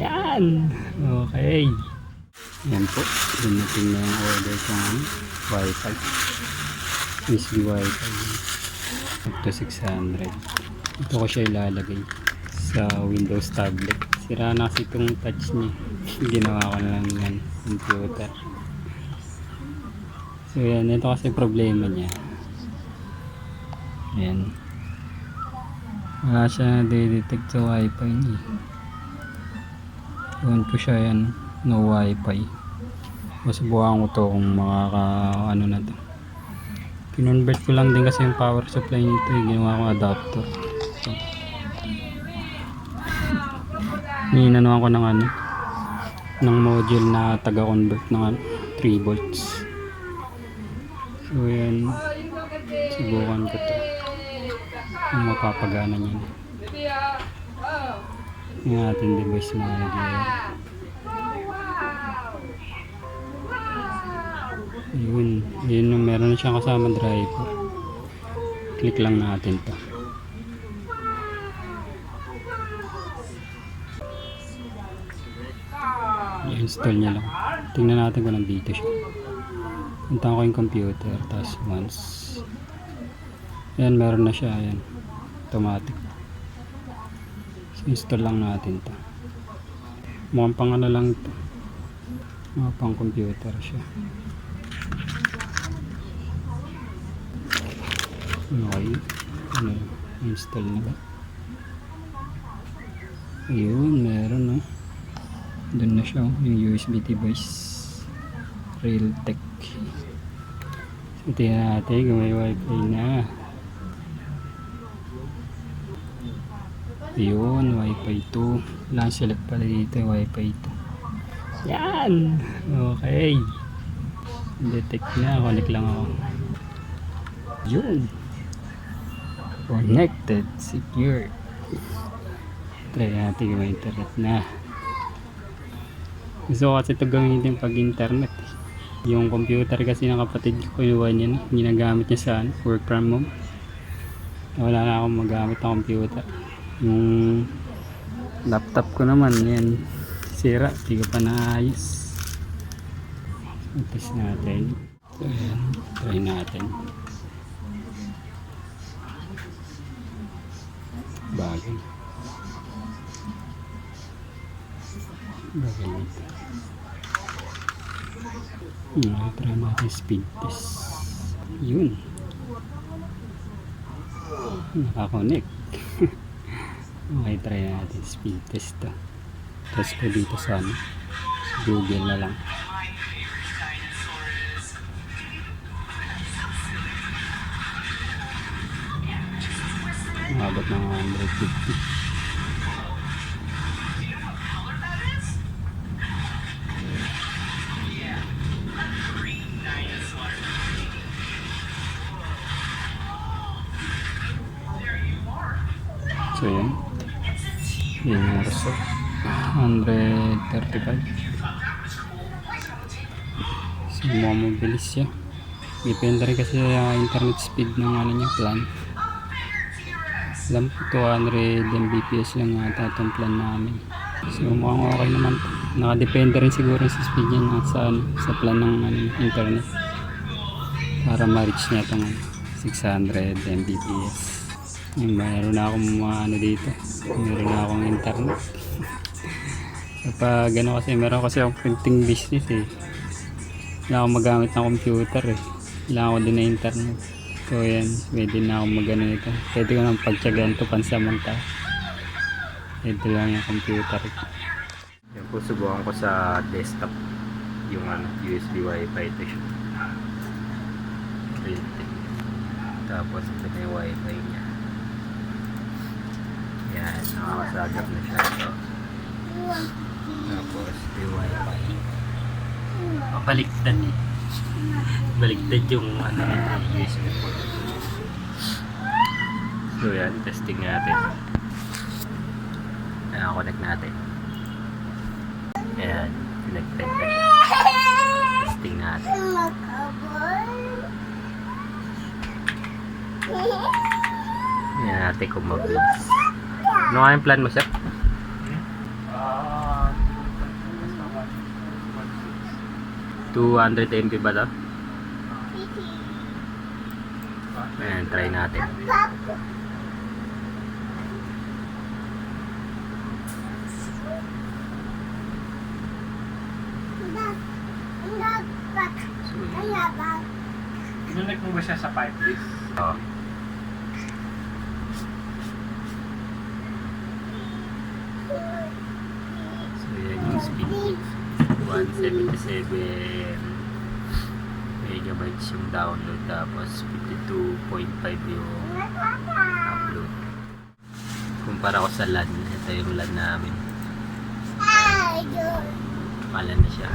Yan. Okay. Yan po. Dumating na yung order ko ng Wi-Fi. USB Wi-Fi. Up to 600. Ito ko siya ilalagay sa Windows tablet. Sira na kasi itong touch niya. Ginawa ko na lang yan. Computer. So yan. Ito kasi problema niya. Yan. Wala siya na-detect sa Wi-Fi niya. Ewan ko siya yan. No Wi-Fi. Masubukan ko to kung makaka ano na to. Kinonvert ko lang din kasi yung power supply nito. Eh. Ginawa ko adapter. So, Ninanoan ko ng ano ng module na taga-convert ng ano, 3 volts. So yan. Subukan ko to. Mapapagana niyan. Yung ating device manager. Yun. Yun yung meron na siyang kasama driver. Click lang natin to. I-install niya lang. Tingnan natin kung nandito siya. Punta ko yung computer. Tapos once. Ayan, meron na siya. Ayan. Automatic. Install lang natin to. Mukhang pang ano lang to. Mga pang computer siya. Okay. Ano, install na ba? Ayun, meron no. Doon na siya, oh, yung USB device. Realtek. So, tingnan natin kung may wifi na. Ayun, wifi 2. Lang select pala dito, wifi 2. Yan! Okay. Detect na, connect lang ako. Yun. Connected, secure. Try natin may internet na. Gusto ko kasi ito gamitin pag internet. Yung computer kasi ng kapatid ko, kinuha niya na. Ginagamit niya sa ano, work from home. Wala na akong magamit ng computer. Yung laptop ko naman, yan. Sira, di ko pa naayos. Test natin. So. Try natin. Bagay. Bagay nito. Hmm, try natin speed test. Yun. Nakakonect. okay, try natin speed test to. Test ko dito sa ano, Google na lang. Umabot ng 150. So yun. Result. 135. So mabilis siya. Depende rin kasi sa internet speed ng ano niya plan. Alam ko 200 Mbps lang yata itong plan namin. So mukhang okay naman. Nakadepende rin siguro sa speed niya sa, ano, sa plan ng ano, internet. Para ma-reach niya itong ano, 600 Mbps. Mayroon na akong mga ano dito. Meron na akong internet. Kapag ano kasi, meron kasi akong printing business eh. Wala akong magamit ng computer eh. Wala ako din na internet. So yan, pwede na akong magano nito. Pwede ko nang pagtsagaan to pansamanta. Ito lang yung computer ko. Yan po, subukan ko sa desktop. Yung ano, USB wifi ito siya. Tapos ito na yung wifi niya. Yan, nakakasagap na siya ito. Tapos yung wifi. Papaliktad eh. Baliktad yung ano nito, USB port. So yan, testing natin. Ayan, connect natin. Ayan, connected na siya. Testing natin. Ayan natin kung mabilis. Ano nga yung plan mo, sir? Uh, 200 MP ba daw? Ayan, try natin. Sinunod mo ba siya sa 5 days? Oo. Yung speed. 177 megabytes yung download tapos 52.5 yung upload. Kumpara ko sa LAN, ito yung LAN namin. Malan na siya.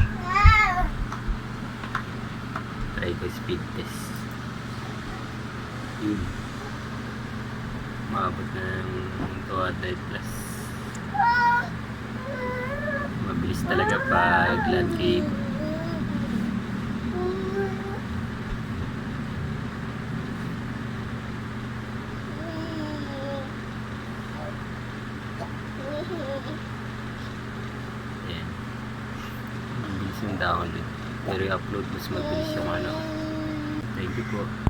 Try ko speed test. Yun. Maabot na ng 200 plus. Pag LAN cable. Ayan. Mabilis yung download. Pero yung upload mas mabilis yung ano. Thank you po.